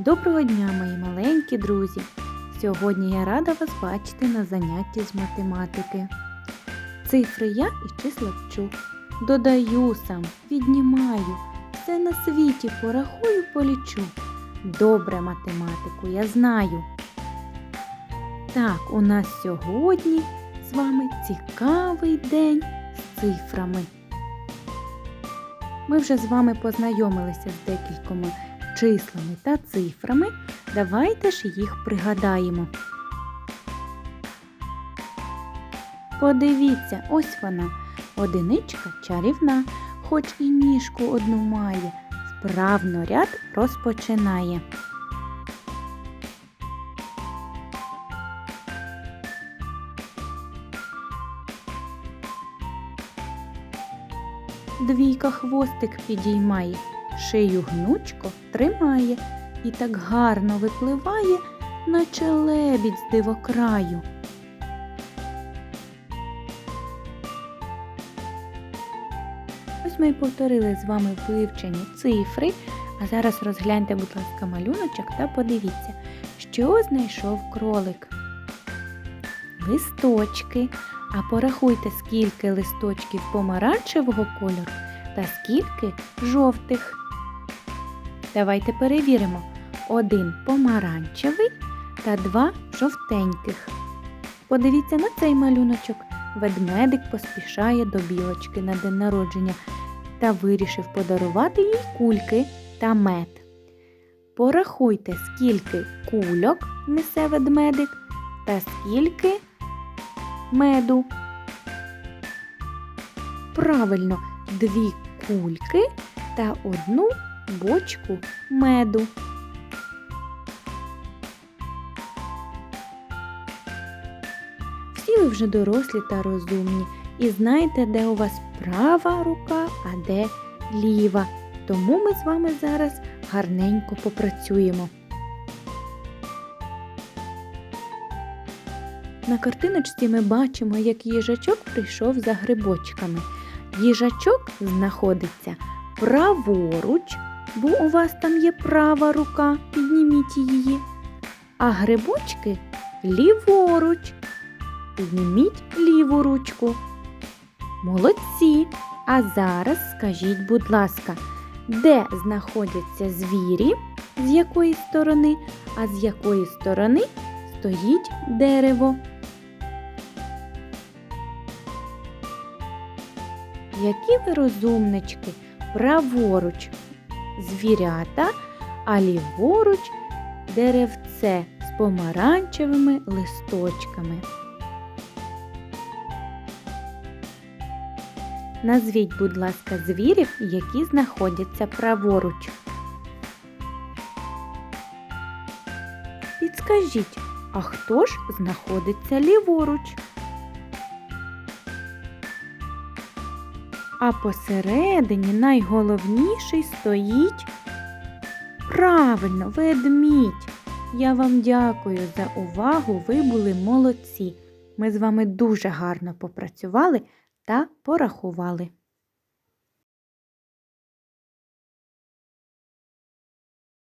Доброго дня, мої маленькі друзі! Сьогодні я рада вас бачити на занятті з математики. Цифри я і числа вчу. Додаю сам, віднімаю, все на світі порахую, полічу. Добре математику я знаю. Так, у нас сьогодні з вами цікавий день з цифрами. Ми вже з вами познайомилися з декількома числами та цифрами. Давайте ж їх пригадаємо. Подивіться, ось вона, одиничка чарівна, хоч і ніжку одну має, вправно ряд розпочинає. Двійка хвостик підіймає, шию гнучко тримає і так гарно випливає, наче лебідь з дивокраю. Ось ми і повторили з вами вивчені цифри, а зараз розгляньте, будь ласка, малюночок та подивіться, що знайшов кролик. Листочки. А порахуйте, скільки листочків помаранчевого кольору та скільки жовтих. Давайте перевіримо. Один помаранчевий та два жовтеньких. Подивіться на цей малюночок. Ведмедик поспішає до білочки на день народження та вирішив подарувати їй кульки та мед. Порахуйте, скільки кульок несе ведмедик та скільки меду. Правильно, дві кульки та одну бочку меду. Всі ви вже дорослі та розумні і знаєте, де у вас права рука, а де ліва. Тому ми з вами зараз гарненько попрацюємо. На картиночці ми бачимо, як їжачок прийшов за грибочками. Їжачок знаходиться праворуч, бо у вас там є права рука, підніміть її. А грибочки ліворуч. Підніміть ліву ручку. Молодці! А зараз скажіть, будь ласка, де знаходяться звірі, з якої сторони, а з якої сторони стоїть дерево? Які ви розумнички, праворуч звірята, а ліворуч деревце з помаранчевими листочками. Назвіть, будь ласка, звірів, які знаходяться праворуч. Підскажіть, а хто ж знаходиться ліворуч? А посередині найголовніший стоїть правильно, ведмідь. Я вам дякую за увагу, ви були молодці. Ми з вами дуже гарно попрацювали та порахували.